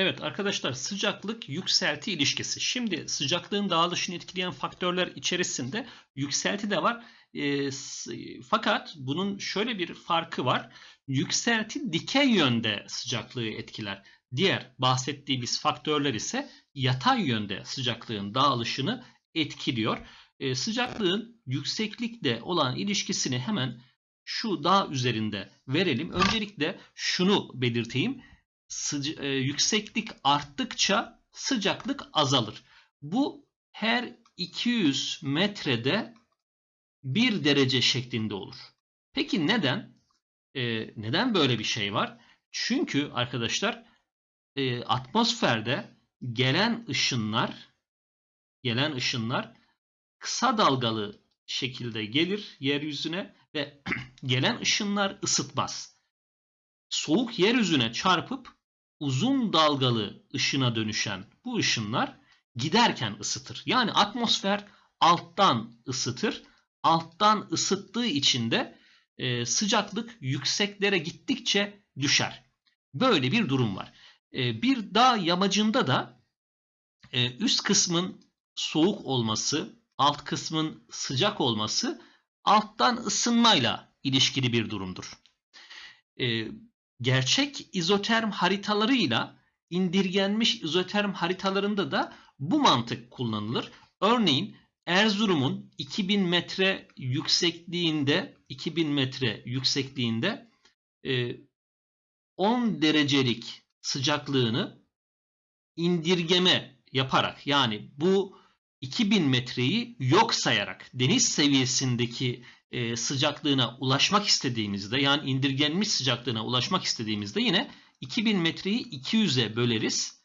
Evet arkadaşlar sıcaklık yükselti ilişkisi. Şimdi sıcaklığın dağılışını etkileyen faktörler içerisinde yükselti de var. E, fakat bunun şöyle bir farkı var. Yükselti dikey yönde sıcaklığı etkiler. Diğer bahsettiğimiz faktörler ise yatay yönde sıcaklığın dağılışını etkiliyor. E, sıcaklığın yükseklikle olan ilişkisini hemen şu dağ üzerinde verelim. Öncelikle şunu belirteyim sıca- e, yükseklik arttıkça sıcaklık azalır. Bu her 200 metrede 1 derece şeklinde olur. Peki neden? E, neden böyle bir şey var? Çünkü arkadaşlar e, atmosferde gelen ışınlar gelen ışınlar kısa dalgalı şekilde gelir yeryüzüne ve gelen ışınlar ısıtmaz. Soğuk yeryüzüne çarpıp uzun dalgalı ışına dönüşen bu ışınlar giderken ısıtır. Yani atmosfer alttan ısıtır. Alttan ısıttığı için de e, sıcaklık yükseklere gittikçe düşer. Böyle bir durum var. E, bir dağ yamacında da e, üst kısmın soğuk olması, alt kısmın sıcak olması alttan ısınmayla ilişkili bir durumdur. E, gerçek izoterm haritalarıyla indirgenmiş izoterm haritalarında da bu mantık kullanılır. Örneğin Erzurum'un 2000 metre yüksekliğinde 2000 metre yüksekliğinde e, 10 derecelik sıcaklığını indirgeme yaparak yani bu 2000 metreyi yok sayarak deniz seviyesindeki e, sıcaklığına ulaşmak istediğimizde yani indirgenmiş sıcaklığına ulaşmak istediğimizde yine 2000 metreyi 200'e böleriz.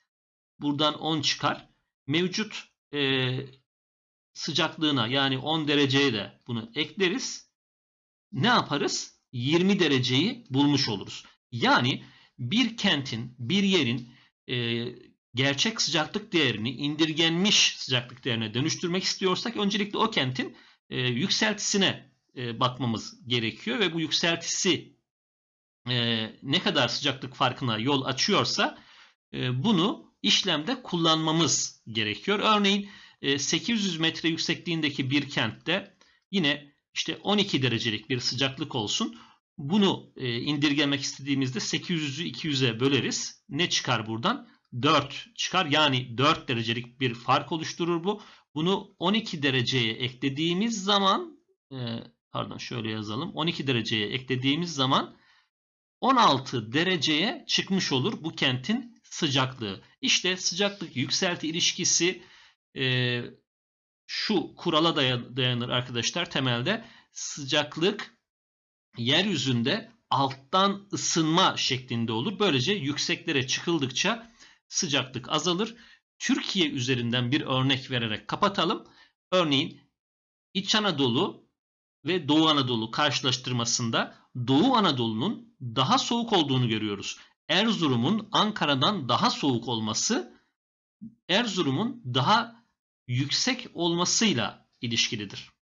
Buradan 10 çıkar. Mevcut e, sıcaklığına yani 10 dereceye de bunu ekleriz. Ne yaparız? 20 dereceyi bulmuş oluruz. Yani bir kentin, bir yerin e, gerçek sıcaklık değerini indirgenmiş sıcaklık değerine dönüştürmek istiyorsak öncelikle o kentin e, yükseltisine e, bakmamız gerekiyor ve bu yükseltisi e, ne kadar sıcaklık farkına yol açıyorsa e, bunu işlemde kullanmamız gerekiyor. Örneğin e, 800 metre yüksekliğindeki bir kentte yine işte 12 derecelik bir sıcaklık olsun. Bunu indirgemek istediğimizde 800'ü 200'e böleriz. Ne çıkar buradan? 4 çıkar. Yani 4 derecelik bir fark oluşturur bu. Bunu 12 dereceye eklediğimiz zaman pardon şöyle yazalım. 12 dereceye eklediğimiz zaman 16 dereceye çıkmış olur bu kentin sıcaklığı. İşte sıcaklık yükselti ilişkisi e, şu kurala dayanır arkadaşlar temelde. Sıcaklık yeryüzünde alttan ısınma şeklinde olur. Böylece yükseklere çıkıldıkça sıcaklık azalır. Türkiye üzerinden bir örnek vererek kapatalım. Örneğin İç Anadolu ve Doğu Anadolu karşılaştırmasında Doğu Anadolu'nun daha soğuk olduğunu görüyoruz. Erzurum'un Ankara'dan daha soğuk olması Erzurum'un daha yüksek olmasıyla ilişkilidir.